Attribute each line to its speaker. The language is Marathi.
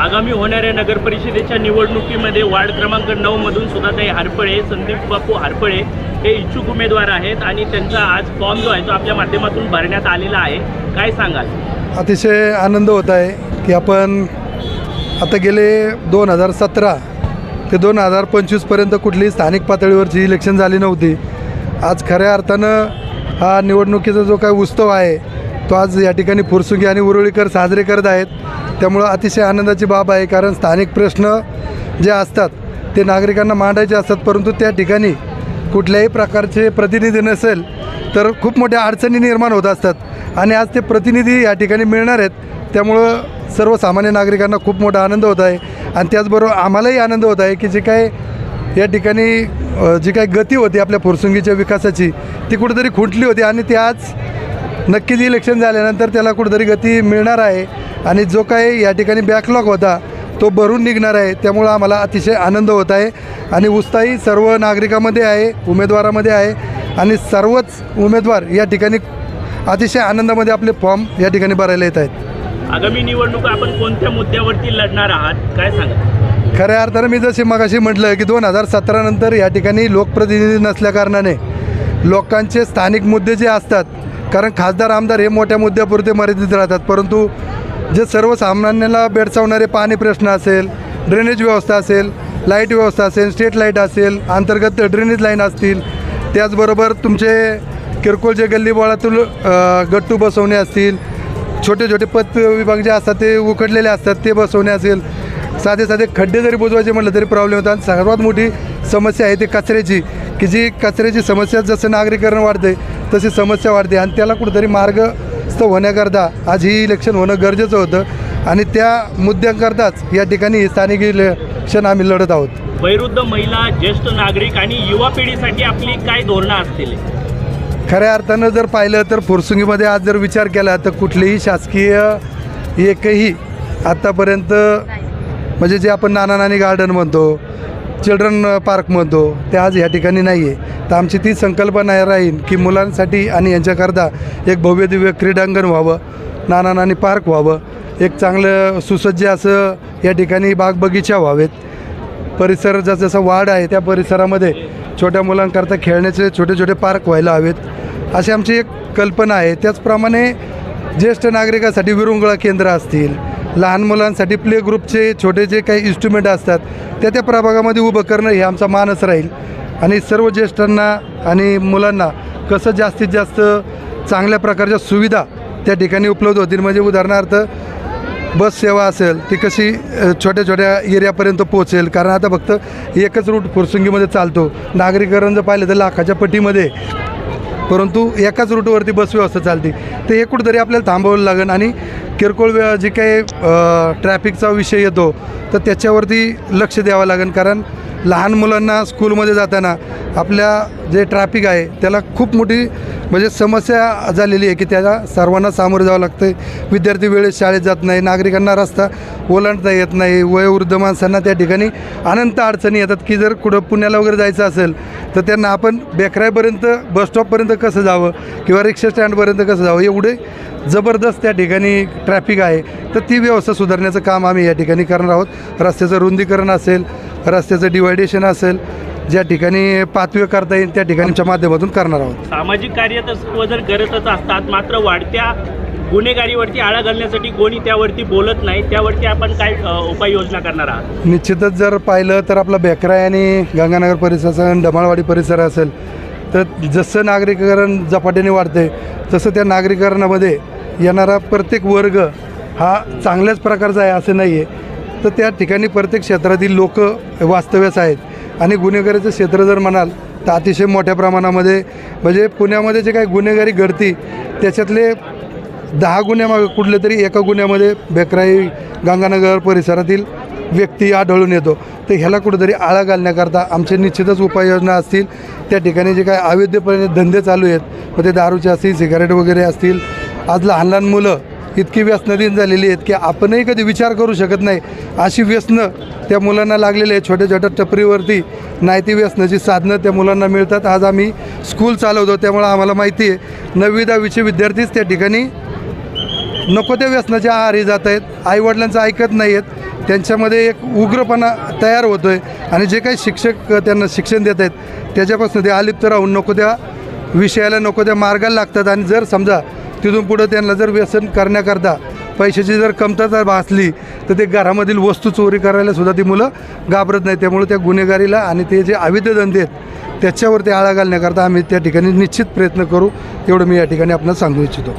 Speaker 1: आगामी होणाऱ्या नगरपरिषदेच्या निवडणुकीमध्ये वार्ड क्रमांक नऊ मधून सुधाताई हरपळे संदीप बापू हरपळे हे इच्छुक उमेदवार आहेत आणि त्यांचा आज फॉर्म जो आहे तो आपल्या माध्यमातून भरण्यात आलेला आहे. काय सांगाल?
Speaker 2: अतिशय आनंद होत आहे की आपण आता गेले दोन हजार सतरा ते दोन हजार पंचवीसपर्यंत कुठलीही स्थानिक पातळीवरची इलेक्शन झाली नव्हती. आज खऱ्या अर्थानं हा निवडणुकीचा जो काय उत्सव आहे तो आज या ठिकाणी फुरसुंगी आणि उरुळीकर साजरे करत आहेत. त्यामुळं अतिशय आनंदाची बाब आहे कारण स्थानिक प्रश्न जे असतात ते नागरिकांना मांडायचे असतात परंतु त्या ठिकाणी कुठल्याही प्रकारचे प्रतिनिधी नसेल तर खूप मोठ्या अडचणी निर्माण होत असतात. आणि आज ते प्रतिनिधी या ठिकाणी मिळणार आहेत त्यामुळं सर्वसामान्य नागरिकांना खूप मोठा आनंद होत आहे. आणि त्याचबरोबर आम्हालाही आनंद होत आहे की जे काय या ठिकाणी जी काही गती होती आपल्या फुरसुंगीच्या विकासाची ती कुठेतरी खुंटली होती. आणि ती आज नक्कीच इलेक्शन झाल्यानंतर त्याला कुठेतरी गती मिळणार आहे. आणि जो काही या ठिकाणी बॅकलॉग होता तो भरून निघणार आहे. त्यामुळं आम्हाला अतिशय आनंद होत आहे. आणि उत्साही सर्व नागरिकामध्ये आहे उमेदवारामध्ये आहे. आणि सर्वच उमेदवार या ठिकाणी अतिशय आनंदामध्ये आपले फॉर्म या ठिकाणी भरायला येत आहेत.
Speaker 1: आगामी निवडणूक आपण कोणत्या मुद्द्यावरती लढणार आहात? काय सांगा
Speaker 2: खऱ्या अर्थानं मी जसे मगाशी म्हटलं की दोन हजार सतरा नंतर या ठिकाणी लोकप्रतिनिधी नसल्याकारणाने लोकांचे स्थानिक मुद्दे जे असतात कारण खासदार आमदार हे मोठ्या मुद्द्यापुरते मर्यादित राहतात. परंतु जे सर्वसामान्याला भेडसावणारे पाणी प्रश्न असेल ड्रेनेज व्यवस्था असेल लाइट व्यवस्था असेल स्ट्रीट लाइट असेल अंतर्गत ड्रेनेज लाईन असतील त्याचबरोबर तुमचे किरकोळ जे गल्लीबोळातून गट्टू बसवणे असतील छोटे छोटे पथ विभाग जे असतात ते उकडलेले असतात ते बसवणे असेल साधे साधे खड्डे जरी बुजवायचे म्हटलं तरी प्रॉब्लेम होतात आणि सर्वात मोठी समस्या आहे ती कचऱ्याची की जी कचऱ्याची समस्या जसं नागरीकरण वाढते तशी समस्या वाढते आणि त्याला कुठेतरी मार्गस्थ होण्याकरता आज ही इलेक्शन होणं गरजेचं होतं. आणि त्या मुद्द्यांकरताच या ठिकाणी स्थानिक इलेक्शन आम्ही लढत आहोत.
Speaker 1: वैरुद्ध महिला ज्येष्ठ नागरिक आणि युवा पिढीसाठी आपली काय धोरणं असतील?
Speaker 2: खऱ्या अर्थानं जर पाहिलं तर फुरसुंगीमध्ये आज जर विचार केला तर कुठलीही शासकीय एकही आत्तापर्यंत म्हणजे जे आपण नाना नानी गार्डन म्हणतो चिल्ड्रन पार्क म्हणतो ते आज ह्या ठिकाणी नाही आहे तर आमची ती संकल्पना राहील की मुलांसाठी आणि यांच्याकरता एक भव्य दिव्य क्रीडांगण व्हावं नाना नानी पार्क व्हावं एक चांगलं सुसज्ज असं या ठिकाणी बाग बगीचा व्हावेत. परिसर जसा जसा वाढ आहे त्या परिसरामध्ये छोट्या मुलांकरता खेळण्याचे छोटे छोटे पार्क व्हायला हवेत. अशी आमची एक कल्पना आहे. त्याचप्रमाणे ज्येष्ठ नागरिकासाठी विरंगुळा केंद्र असतील लहान मुलांसाठी प्ले ग्रुपचे छोटे जे काही इन्स्ट्रुमेंट असतात त्या त्या प्रभागामध्ये उभं करणं हे आमचा मानस राहील. आणि सर्व ज्येष्ठांना आणि मुलांना कसं जास्तीत जास्त चांगल्या प्रकारच्या सुविधा त्या ठिकाणी उपलब्ध होतील. म्हणजे उदाहरणार्थ बस सेवा असेल ती कशी छोट्या छोट्या एरियापर्यंत पोहोचेल. कारण आता फक्त एकच रूट फुरसुंगीमध्ये चालतो. नागरीकरण जर पाहिलं तर लाखाच्या पटीमध्ये. परंतु एकाच रूटवरती बस व्यवस्था चालते. तर हे कुठंतरी आपल्याला थांबवावं लागेल आणि किरकोळ व्य- जे काही ट्रॅफिकचा विषय येतो तर त्याच्यावरती लक्ष द्यावं लागेल. कारण लहान मुलांना स्कूलमध्ये जाताना आपल्या जे ट्रॅफिक आहे त्याला खूप मोठी म्हणजे समस्या झालेली आहे की त्याला सर्वांना सामोरं जावं लागतं आहे विद्यार्थी वेळेत शाळेत जात नाही नागरिकांना रस्ता ओलांडता येत नाही वयोवृद्ध माणसांना त्या ठिकाणी अनंत अडचणी येतात की जर कुठं पुण्याला वगैरे जायचं असेल तर त्यांना आपण बेकरायपर्यंत बसस्टॉपपर्यंत कसं जावं किंवा रिक्षा स्टँडपर्यंत कसं जावं एवढे जबरदस्त त्या ठिकाणी ट्रॅफिक आहे. तर ती व्यवस्था सुधारण्याचं काम आम्ही या ठिकाणी करणार आहोत. रस्त्याचं रुंदीकरण असेल रस्त्याचं डिवायडेशन असेल ज्या ठिकाणी पाथवे करता येईल त्या ठिकाणच्या माध्यमातून करणार आहोत.
Speaker 1: सामाजिक कार्य तत्व जर करतच असतात मात्र वाढत्या गुन्हेगारीवरती आळा घालण्यासाठी कोणी त्यावरती बोलत नाही त्यावरती आपण काय उपाययोजना करणार आहात?
Speaker 2: निश्चितच जर पाहिलं तर आपला बेकराय आणि गंगानगर परिसर असेल डमाळवाडी परिसर असेल तर जसं नागरीकरण झपाट्याने वाढते तसं त्या नागरीकरणामध्ये येणारा प्रत्येक वर्ग हा चांगल्याच प्रकारचा आहे असं नाही आहे तर त्या ठिकाणी प्रत्येक क्षेत्रातील लोक वास्तव्यास आहेत. आणि गुन्हेगारीचं क्षेत्र जर म्हणाल तर अतिशय मोठ्या प्रमाणामध्ये म्हणजे पुण्यामध्ये जे काही गुन्हेगारी घडती त्याच्यातले दहा गुन्ह्यामागे कुठले तरी एका गुन्ह्यामध्ये बेकराई गंगानगर परिसरातील व्यक्ती आढळून येतो. तर ह्याला कुठेतरी आळा घालण्याकरता आमचे निश्चितच उपाययोजना असतील. त्या ठिकाणी जे काय अवैधपणे धंदे चालू आहेत मग ते दारूचे असतील सिगारेट वगैरे असतील. आज लहान लहान मुलं इतकी व्यसनाधीन झालेली आहेत की आपणही कधी विचार करू शकत नाही. अशी व्यसनं त्या मुलांना लागलेली आहे छोट्या छोट्या टपरीवरती नाही ती व्यसनाची साधनं त्या मुलांना मिळतात. आज आम्ही स्कूल चालवतो त्यामुळं आम्हाला माहिती आहे नववी दहावीचे विद्यार्थीच त्या ठिकाणी नको त्या व्यसनाच्या आहारी जात आहेत. आईवडिलांचं ऐकत नाही आहेत. त्यांच्यामध्ये एक उग्रपणा तयार होतो आहे आणि जे काही शिक्षक त्यांना शिक्षण देत आहेत त्याच्यापासून ते अलिप्त राहून नको त्या विषयाला नको त्या मार्गाला लागतात. आणि जर समजा तिथून पुढं त्यांना जर व्यसन करण्याकरता पैशाची जर कमतरता भासली तर ते घरामधील वस्तू चोरी करायला सुद्धा ती मुलं घाबरत नाही त्यामुळे त्या गुन्हेगारीला आणि ते जे अविध धंदे आहेत त्याच्यावरती आळा घालण्याकरता आम्ही त्या ठिकाणी निश्चित प्रयत्न करू. एवढं मी या ठिकाणी आपण सांगू इच्छितो.